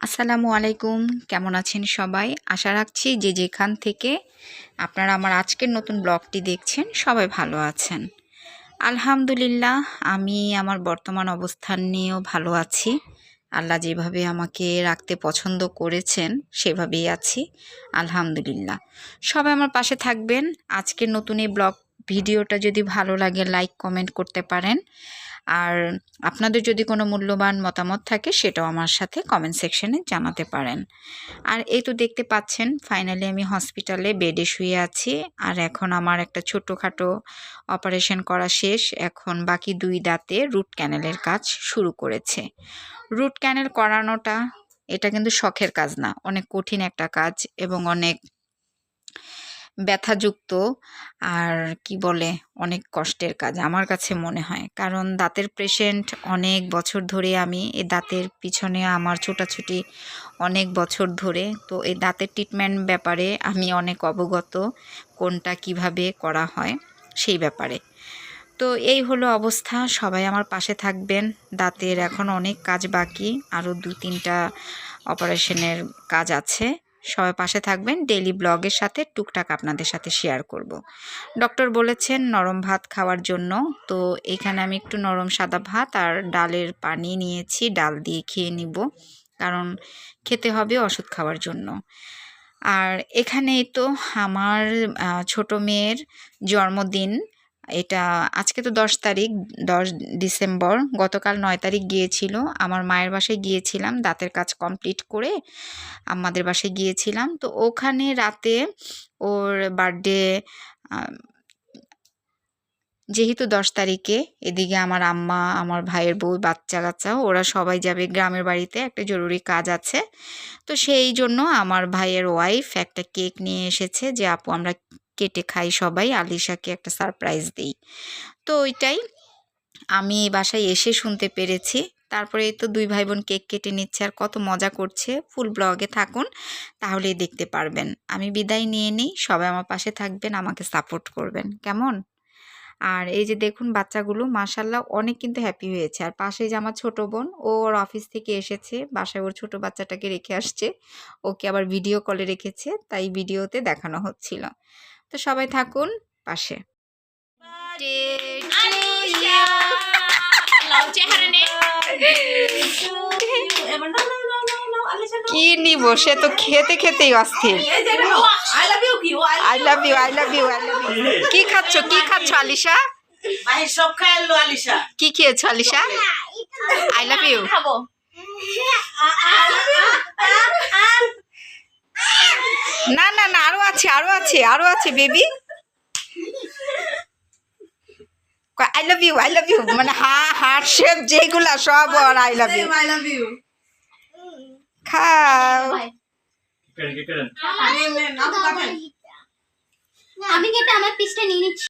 আসসালামু আলাইকুম। কেমন আছেন সবাই? আশা রাখছি যে যেখান থেকে আপনারা আমার আজকের নতুন ব্লগটি দেখছেন, সবাই ভালো আছেন। আলহামদুলিল্লাহ, আমি আমার বর্তমান অবস্থান নিয়েও ভালো আছি। আল্লাহ যেভাবে আমাকে রাখতে পছন্দ করেছেন, সেভাবেই আছি। আলহামদুলিল্লাহ। সবাই আমার পাশে থাকবেন। আজকের নতুন এই ব্লগ ভিডিওটা যদি ভালো লাগে লাইক কমেন্ট করতে পারেন। আর আপনাদের যদি কোনো মূল্যবান মতামত থাকে, সেটাও আমার সাথে কমেন্ট সেকশনে জানাতে পারেন। আর এই তো দেখতে পাচ্ছেন ফাইনালি আমি হসপিটালে বেডে শুয়ে আছি। আর এখন আমার একটা ছোটোখাটো অপারেশন করা শেষ। এখন বাকি দুই দাঁতে রুট ক্যানেলের কাজ শুরু করেছে। রুট ক্যানেল করানোটা, এটা কিন্তু শখের কাজ না। অনেক কঠিন একটা কাজ এবং অনেক ব্যথাযুক্ত আর কি বলে, অনেক কষ্টের কাজ আমার কাছে মনে হয়। কারণ দাঁতের পেশেন্ট অনেক বছর ধরে আমি এই দাঁতের পিছনে আমার ছোটাছুটি অনেক বছর ধরে। তো এই দাঁতের ট্রিটমেন্ট ব্যাপারে আমি অনেক অবগত কোনটা কীভাবে করা হয় সেই ব্যাপারে। তো এই হলো অবস্থা, সবাই আমার পাশে থাকবেন। দাঁতের এখন অনেক কাজ বাকি, আরও দু তিনটা অপারেশনের কাজ আছে। সবাই পাশে থাকবেন। ডেইলি ব্লগের সাথে টুকটাক আপনাদের সাথে শেয়ার করব। ডক্টর বলেছেন নরম ভাত খাওয়ার জন্য। তো এখানে আমি একটু নরম সাদা ভাত আর ডালের পানি নিয়েছি। ডাল দিয়ে খেয়ে নিব। কারণ খেতে হবে ওষুধ খাওয়ার জন্য। আর এখানেই তো আমার ছোট মেয়ের জন্মদিন। এটা আজকে তো দশ তারিখ, দশ ডিসেম্বর। গতকাল নয় তারিখ গিয়েছিল। আমার মায়ের বাসায় গিয়েছিলাম, দাঁতের কাজ কমপ্লিট করে আমাদের বাসায় গিয়েছিলাম। তো ওখানে রাতে ওর বার্থডে যেহেতু দশ তারিখে, এদিকে আমার আম্মা, আমার ভাইয়ের বউ, বাচ্চা কাচ্চা, ওরা সবাই যাবে গ্রামের বাড়িতে, একটা জরুরি কাজ আছে। তো সেই জন্য আমার ভাইয়ের ওয়াইফ একটা কেক নিয়ে এসেছে যে, আপু, আমরা কেটে খাই, সবাই আলিশাকে একটা সারপ্রাইজ দিই। তো ওইটাই। আমি বাসায় এসে শুনতে পেরেছি। তারপরে তো দুই ভাই বোন কেক কেটে নিচ্ছে আর কত মজা করছে। ফুল ব্লগে থাকুন, তাহলেই দেখতে পারবেন। আমি বিদায় নিয়ে নিই, সবাই আমার পাশে থাকবেন, আমাকে সাপোর্ট করবেন। কেমন? আর এই যে দেখুন বাচ্চাগুলো মাসাল্লাহ অনেক কিন্তু হ্যাপি হয়েছে। আর পাশে যে আমার ছোটো বোন, ও ওর অফিস থেকে এসেছে, বাসায় ওর ছোট বাচ্চাটাকে রেখে আসছে। ওকে আবার ভিডিও কলে রেখেছে, তাই ভিডিওতে দেখানো হচ্ছিল। তো সবাই থাকুন পাশে। কি নিব? সে তো খেতে খেতেই অস্থির। I love you I love you I love you কি খাচ্ছ? কি খাচ্ছ আলিশা? সব খাইলো আলিশা? কি খেয়েছো আলিশা আই লাভ ইউ না না না আরও আছে আরও আছে আরও আছে baby I love you I love you মানে হা হার্ট শেপ যেগুলা সব আর I love you I love you খাও আমি কেটে আমার পিসটা নিয়ে নিচ্ছি